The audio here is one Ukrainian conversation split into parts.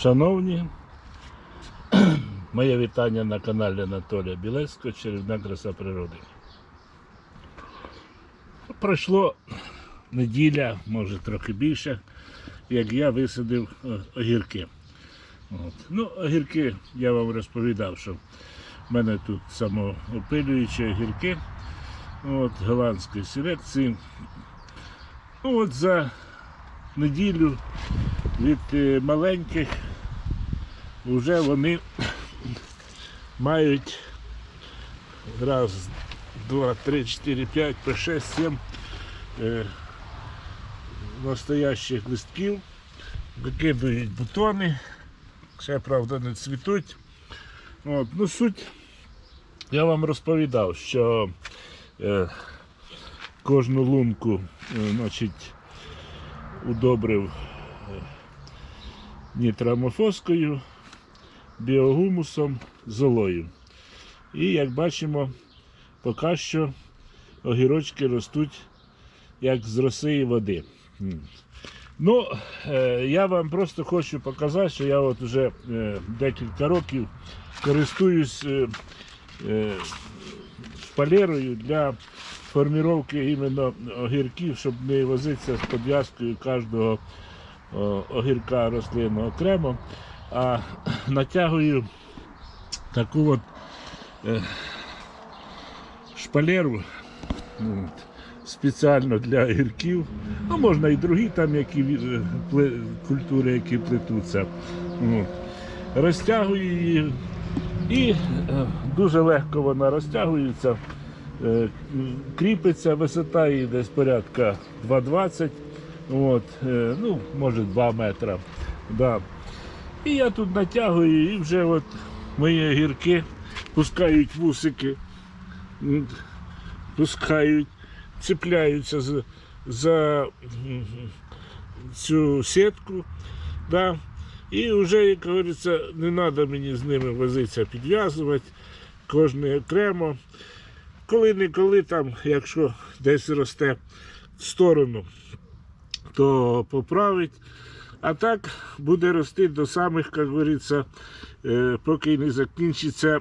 Шановні, моє вітання на каналі Анатолія Білецького Чарівна краса природи. Пройшло неділя, може трохи більше, як я висадив е, огірки. От. Ну, огірки я вам розповідав, що в мене тут самоопилюючі огірки от, голландської селекції. Ну, от за неділю від е, маленьких вже вони мають раз, два, три, чотири, п'ять, по шесть, сім е, настоящих листків, викидують бутони, ще правда не цвітуть. От, ну суть я вам розповідав, що е, кожну лунку е, значить, удобрив е, нітрамофоскою, біогумусом, золою. І як бачимо, поки що огірочки ростуть як з роси води. Ну, е, я вам просто хочу показати, що я от вже е, декілька років користуюсь е, шпалерою для форміровки іменно огірків, щоб не возитися з подв'язкою кожного огірка рослинного окремо, а натягую таку от е, шпалеру от, спеціально для огірків. А можна і другі там які е, культури, які плетуться. От. Розтягую її і е, дуже легко вона розтягується. Кріпиться, висота її десь порядка 2,20, от, е, ну, може 2 метра. Да. І я тут натягую, і вже от мої огірки пускають вусики, пускають, цепляються за, за цю сітку. Да. І вже, як говориться, не треба мені з ними возитися, підв'язувати, кожний окремо. Коли-неколи там, якщо десь росте в сторону, то поправить. А так буде рости до самих, як говориться, е, поки не закінчиться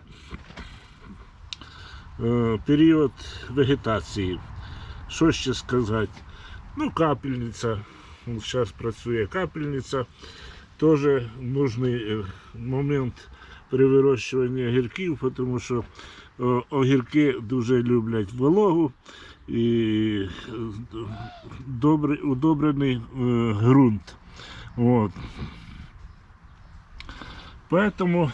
е, період вегетації. Що ще сказати? Ну, капельниця. Зараз працює капельниця. Теж нужний е, момент при вирощуванні огірків, тому що огірки дуже люблять вологу і е, добрий, удобрений ґрунт. От. Поэтому,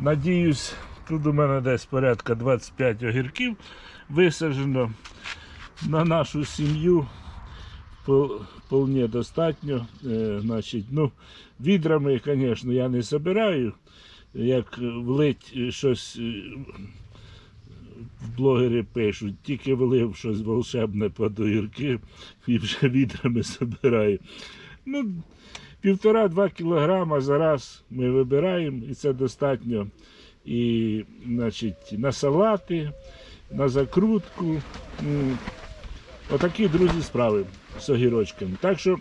надіюсь, тут у мене десь порядка 25 огірків висаджено на нашу сім'ю. Пол- Вполне достатньо. Е, значить, ну, відрами, звісно, я не збираю. Як влить щось е, блогери пишуть, тільки влив щось волшебне під огірки і вже відрами збираю. Ну, півтора-два кілограма за раз ми вибираємо, і це достатньо. І, значить, на салати, на закрутку. Отакі, друзі, справи з огірочками. Так що,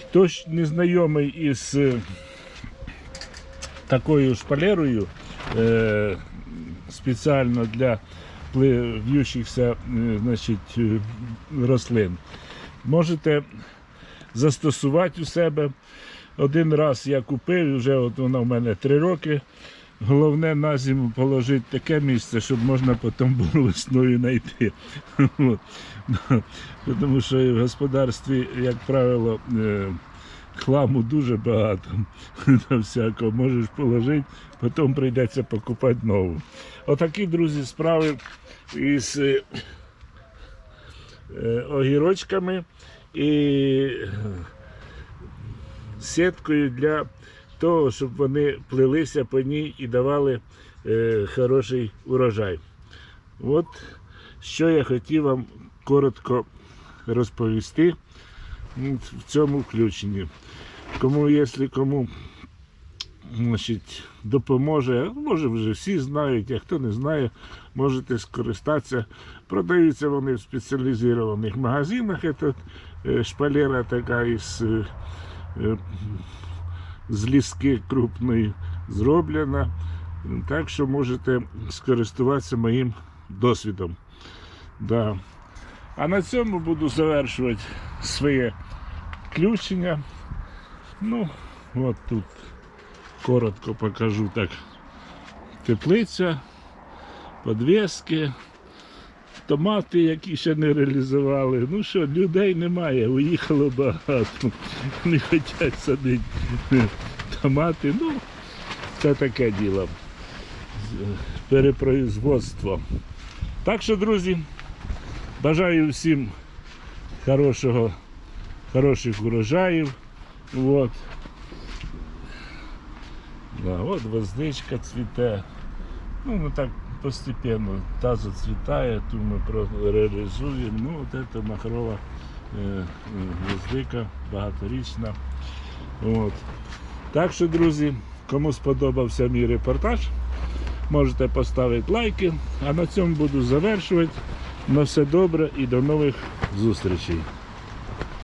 хтось не знайомий із е, такою шпалерою е, спеціально для пли- е, значить, е, рослин, можете застосувати у себе. Один раз я купив, вже от вона в мене три роки. Головне на зиму положити таке місце, щоб можна потім було весною знайти. Тому що в господарстві, як правило, е, хламу дуже багато на всякого. Можеш положити, потім прийдеться покупати нову. Отакі, друзі, справи із е, е, огірочками і сіткою для того, щоб вони плелися по ній і давали е, хороший урожай. От що я хотів вам коротко розповісти в цьому включенні. Кому, якщо кому значить, допоможе, може вже всі знають, а хто не знає, можете скористатися. Продаються вони в спеціалізованих магазинах. Це шпалера така із е, е, з ліски крупної зроблена. Так що можете скористуватися моїм досвідом. Да. А на цьому буду завершувати своє включення. Ну, от тут коротко покажу так. Теплиця, подвески, томати, які ще не реалізували. Ну що, людей немає, уїхало багато. Не хочуть садити томати. Ну, це таке діло. Перепроизводство. Так що, друзі, бажаю всім хорошого, хороших урожаїв. От. Да, от гвоздичка цвіте. Ну, ну так постепенно. Та зацвітає, ту ми реалізуємо. Ну, от це махрова е, е, гвоздика, багаторічна. От. Так що, друзі, кому сподобався мій репортаж, можете поставити лайки. А на цьому буду завершувати. На все добре і до нових зустрічей.